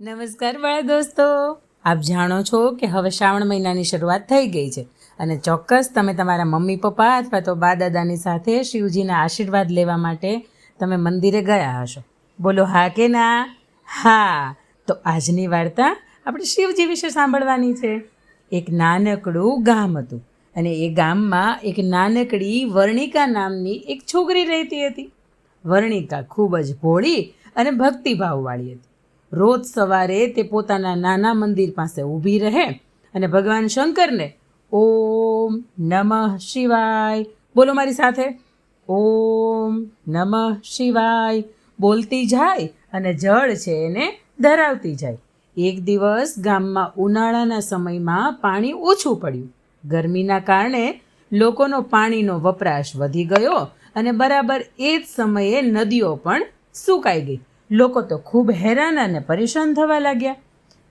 નમસ્કાર વાળા દોસ્તો. આપ જાણો છો કે હવે શ્રાવણ મહિનાની શરૂઆત થઈ ગઈ છે અને ચોક્કસ તમે તમારા મમ્મી, પપ્પા અથવા તો બા દાદાની સાથે શિવજીના આશીર્વાદ લેવા માટે તમે મંદિરે ગયા હશો. બોલો, હા કે ના? હા, તો આજની વાર્તા આપણે શિવજી વિશે સાંભળવાની છે. એક નાનકડું ગામ હતું અને એ ગામમાં એક નાનકડી વર્ણિકા નામની એક છોકરી રહેતી હતી. વર્ણિકા ખૂબ જ ભોળી અને ભક્તિભાવવાળી હતી. રોજ સવારે તે પોતાના નાના મંદિર પાસે ઊભી રહે અને ભગવાન શંકરને ઓમ નમઃ શિવાય, બોલો મારી સાથે. ઓમ નમઃ શિવાય, બોલતી જાય અને જળ છે એને ધરાવતી જાય. એક દિવસ ગામમાં ઉનાળાના સમયમાં પાણી ઓછું પડ્યું. ગરમીના કારણે લોકોનો પાણીનો વપરાશ વધી ગયો અને બરાબર એ જ સમયે નદીઓ પણ સુકાઈ ગઈ. લોકો તો ખૂબ હેરાન અને પરેશાન થવા લાગ્યા.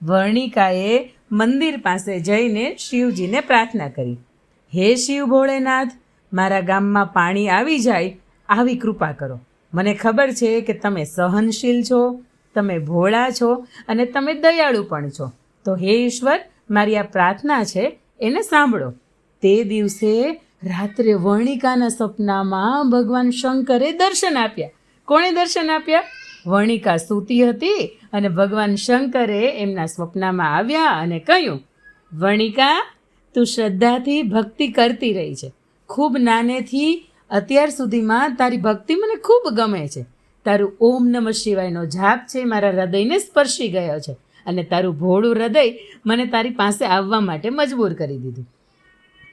વર્ણિકાએ મંદિર પાસે જઈને શિવજીને પ્રાર્થના કરી, હે શિવ ભોળેનાથ, મારા ગામમાં પાણી આવી જાય, આવી કૃપા કરો. મને ખબર છે કે તમે સહનશીલ છો, તમે ભોળા છો અને તમે દયાળુ પણ છો. તો હે ઈશ્વર, મારી આ પ્રાર્થના છે, એને સાંભળો. તે દિવસે રાત્રે વર્ણિકાના સપનામાં ભગવાન શંકરે દર્શન આપ્યા. કોણે દર્શન આપ્યા? વર્ણિકા સૂતી હતી અને ભગવાન શંકરે એમના સ્વપ્નમાં આવ્યા અને કહ્યું વર્ણિકા તું શ્રદ્ધાથી ભક્તિ કરતી રહી છે. ખૂબ નાનેથી અત્યાર સુધીમાં તારી ભક્તિ મને ખૂબ ગમે છે. તારું ઓમ નમઃ શિવાયનો જાપ છે મારા હૃદયને સ્પર્શી ગયો છે અને તારું ભોળું હૃદય મને તારી પાસે આવવા માટે મજબૂર કરી દીધું.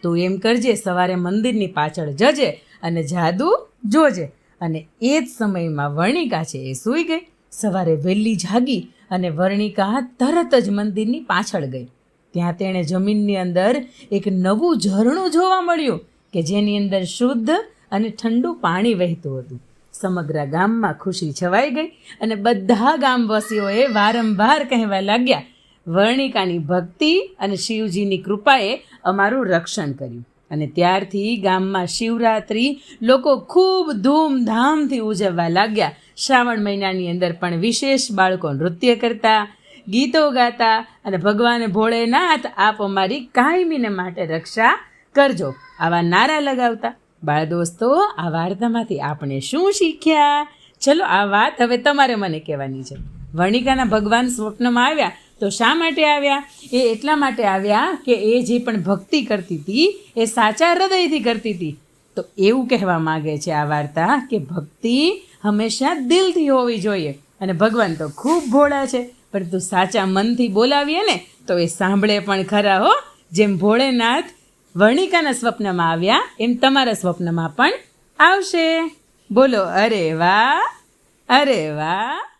તું એમ કરજે, સવારે મંદિરની પાછળ જજે અને જાદુ જોજે. અને એ જ સમયમાં વર્ણિકા છે એ સૂઈ ગઈ. સવારે વહેલી જાગી અને વર્ણિકા તરત જ મંદિરની પાછળ ગઈ. ત્યાં તેણે જમીનની અંદર એક નવું ઝરણું જોવા મળ્યું કે જેની અંદર શુદ્ધ અને ઠંડુ પાણી વહેતું હતું. સમગ્ર ગામમાં ખુશી છવાઈ ગઈ અને બધા ગામવાસીઓએ વારંવાર કહેવા લાગ્યા, વર્ણિકાની ભક્તિ અને શિવજીની કૃપાએ અમારું રક્ષણ કર્યું. અને ત્યારથી ગામમાં શિવરાત્રિ લોકો ખૂબ ધૂમધામથી ઉજવવા લાગ્યા. શ્રાવણ મહિનાની અંદર પણ વિશેષ બાળકો નૃત્ય કરતા, ગીતો ગાતા અને ભગવાન ભોળેનાથ આપ અમારી કાયમીને માટે રક્ષા કરજો. આવા નારા લગાવતા બાળ દોસ્તો, આ વાર્તામાંથી આપણે શું શીખ્યા? ચલો, આ વાત હવે તમારે મને કહેવાની છે. વણિકાના ભગવાન સ્વપ્નમાં આવ્યા. તો શા માટે આવ્યા? એ એટલા માટે આવ્યા કે એ જે પણ ભક્તિ કરતી હતી, એ સાચા હૃદયથી કરતી હતી. તો એવું કહેવા માગે છે આ વાર્તા કે ભક્તિ હંમેશા દિલથી હોવી જોઈએ અને ભગવાન તો ખૂબ ભોળા છે. પરંતુ સાચા મનથી બોલાવીએ ને, તો એ સાંભળે પણ ખરા હો. જેમ ભોળેનાથ વર્ણિકાના સ્વપ્નમાં આવ્યા, એમ તમારા સ્વપ્નમાં પણ આવશે. બોલો, અરે વાહ અરે વાહ.